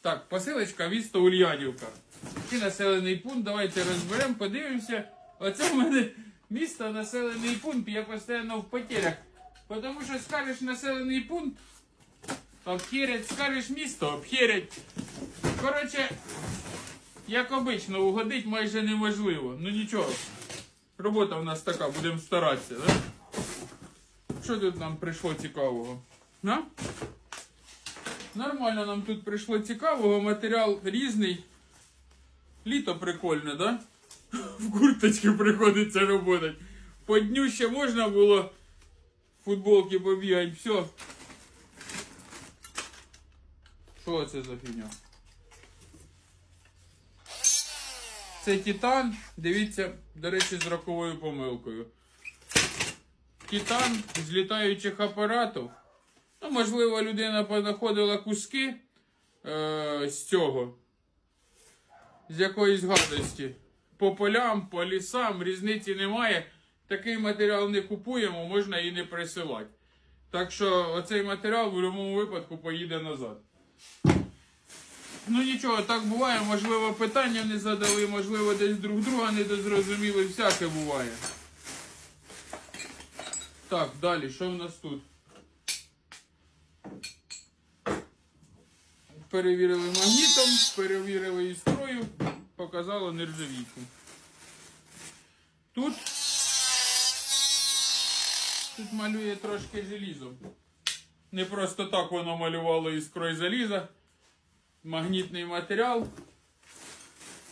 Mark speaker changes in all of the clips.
Speaker 1: Так, посилочка місто Ульянівка. Який населений пункт, давайте розберемо, подивимося. Оце в мене місто населений пункт, я постійно в потерях. Тому що скажеш населений пункт, обхерять, скажеш місто, обхерять. Коротше, як обично, угодить майже неможливо. Ну нічого. Робота в нас така, будемо старатися, да? Що тут нам прийшло цікавого? На? Нормально нам тут прийшло цікавого, матеріал різний. Літо прикольне, да? В курточці приходиться роботи. По дню ще можна було футболки побігати, все. Що це за фігня? Це титан, дивіться, до речі, з роковою помилкою. Титан з літаючих апаратів. Ну, можливо, людина понаходила куски е, з цього, з якоїсь гадості. По полям, по лісам, різниці немає. Такий матеріал не купуємо, можна і не присилати. Так що оцей матеріал в будь-якому випадку поїде назад. Ну нічого, так буває, можливо, питання не задали, можливо, десь друг друга не дозрозуміли, всяке буває. Так, далі, що в нас тут? Перевірили магнітом, перевірили іскрою, показало нержавійку. Тут, тут малює трошки желізом. Не просто так воно малювало іскрою заліза. Магнітний матеріал.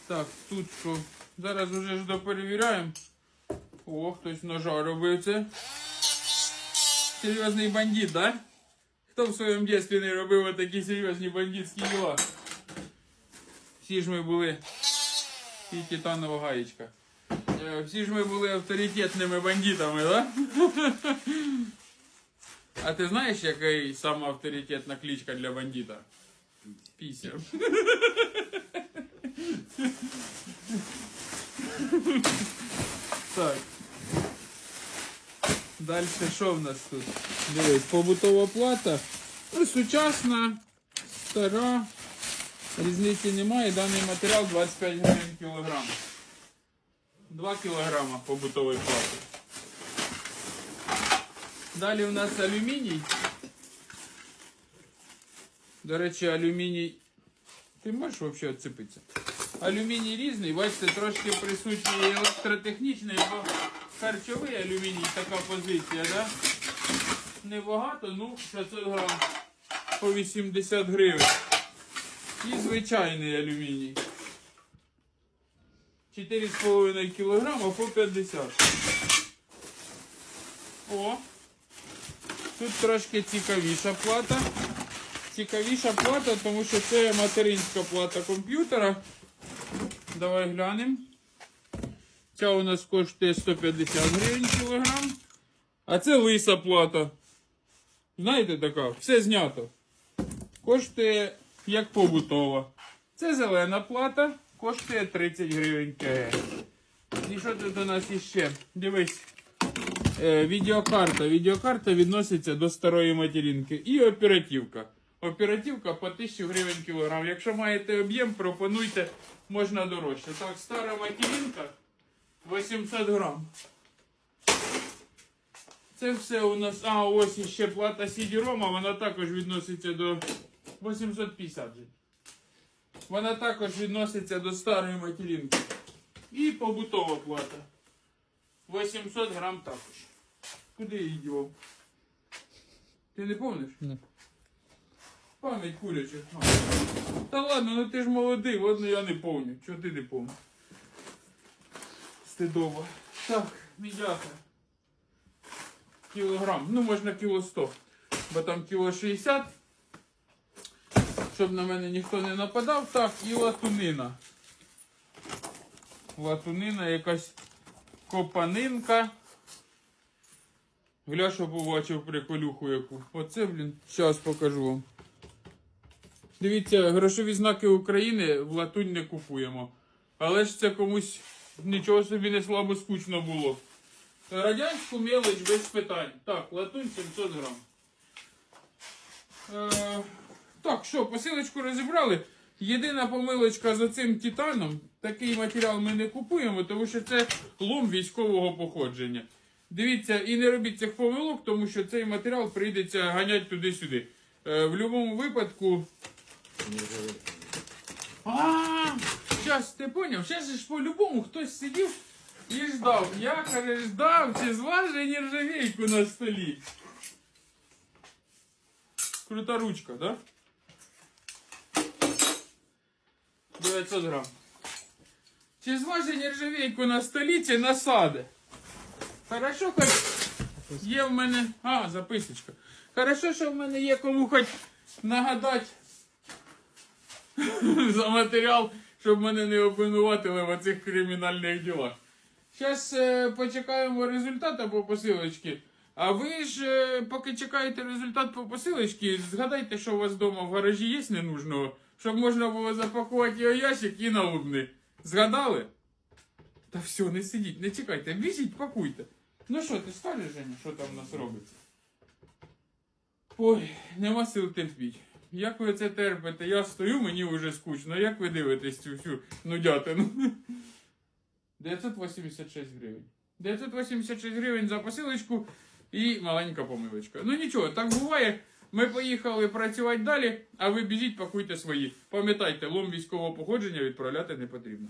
Speaker 1: Так, тут що? Зараз уже ж доперевіряємо. О, хтось ножа робив це. Серйозний бандит, да? Хто в своєму дитинстві не робив такі серйозні бандитські діла? Всі ж ми були. І титанова гаєчка. Е, Всі ж ми були авторитетними бандитами, да? А ти знаєш, яка сама авторитетна кличка для бандита? Пися. Так. Далі що в нас тут? Дивись, побутова плата. Ну, сучасна, стара. Різниці немає. Даний матеріал 25 гривень кілограм. 2 кілограма побутової плати. Далі у нас алюміній. До речі, алюміній. Ти можеш взагалі відцепитися? Алюміній різний, бачите, трошки присутній електротехнічний, бо харчовий алюміній, така позиція, да? Небагато, ну 600 грам по 80 гривень. І звичайний алюміній. 4,5 кг по 50. О! Тут трошки цікавіша плата. Цікавіша плата, тому що це материнська плата комп'ютера. Давай глянемо. Ця у нас коштує 150 гривень кілограм. А це лиса плата. Знаєте така? Все знято. Коштує як побутова. Це зелена плата, коштує 30 гривень КГ. І що тут у нас іще? Дивись. Е, відеокарта. Відеокарта відноситься до старої материнки. І оперативка. Оперативка по 1000 гривень кілограм. Якщо маєте об'єм, пропонуйте, можна дорожче. Так, стара материнка 800 грам. Це все у нас. А, ось іще плата CD-ROM, вона також відноситься до 850 же. Вона також відноситься до старої материнки. І побутова плата. 800 грам також. Куди її дівав? Ти не помниш?
Speaker 2: Ні.
Speaker 1: Пам'ять куряча. Та ладно, ну ти ж молодий, ладно я не помню. Чого ти не помниш? Стидово. Так, мідяка. Кілограм. Ну, можна кіло 100. Бо там кіло 60. Щоб на мене ніхто не нападав. Так, і латунина. Латунина якась копанинка. Гля, що побачив приколюху яку. Оце, блін, зараз покажу вам. Дивіться, грошові знаки України в латунь не купуємо. Але ж це комусь нічого собі не слабо скучно було. Радянську мелоч без питань. Так, латунь 700 грам. Е, Так, що, посилочку розібрали. Єдина помилочка з цим титаном. Такий матеріал ми не купуємо, тому що це лом військового походження. Дивіться, і не робіть цих помилок, тому що цей матеріал прийдеться ганяти туди-сюди. Е, в будь-якому випадку. А, зараз ти поняв? Зараз ж по-любому хтось сидів і ждав. Я каже, ждав, чи зважить нержавейку на столі. Крута ручка, да? 900 грам. Чи зважить нержавейку на столі, чи насаде? Хорошо, хоч є в мене. А, записочка. Хорошо, що в мене є кому хоч нагадати за матеріал, щоб мене не обвинуватили в оцих кримінальних ділах. Зараз е, почекаємо результату по посилочці. А ви ж, е, поки чекаєте результат по посилочці, згадайте, що у вас вдома в гаражі є ненужного, щоб можна було запакувати його ящик і на. Згадали? Та все, не сидіть, не чекайте, біжіть, пакуйте. Ну що, ти скажеш, Женя, що там у нас робиться? Ой, нема сил терпіть. Як ви це терпите? Я стою, мені вже скучно. Як ви дивитесь цю всю нудятину? 986 гривень. 986 гривень за посилочку і маленька помилочка. Ну нічого, так буває. Ми поїхали працювати далі, а ви біжіть, пакуйте свої. Пам'ятайте, лом військового походження відправляти не потрібно.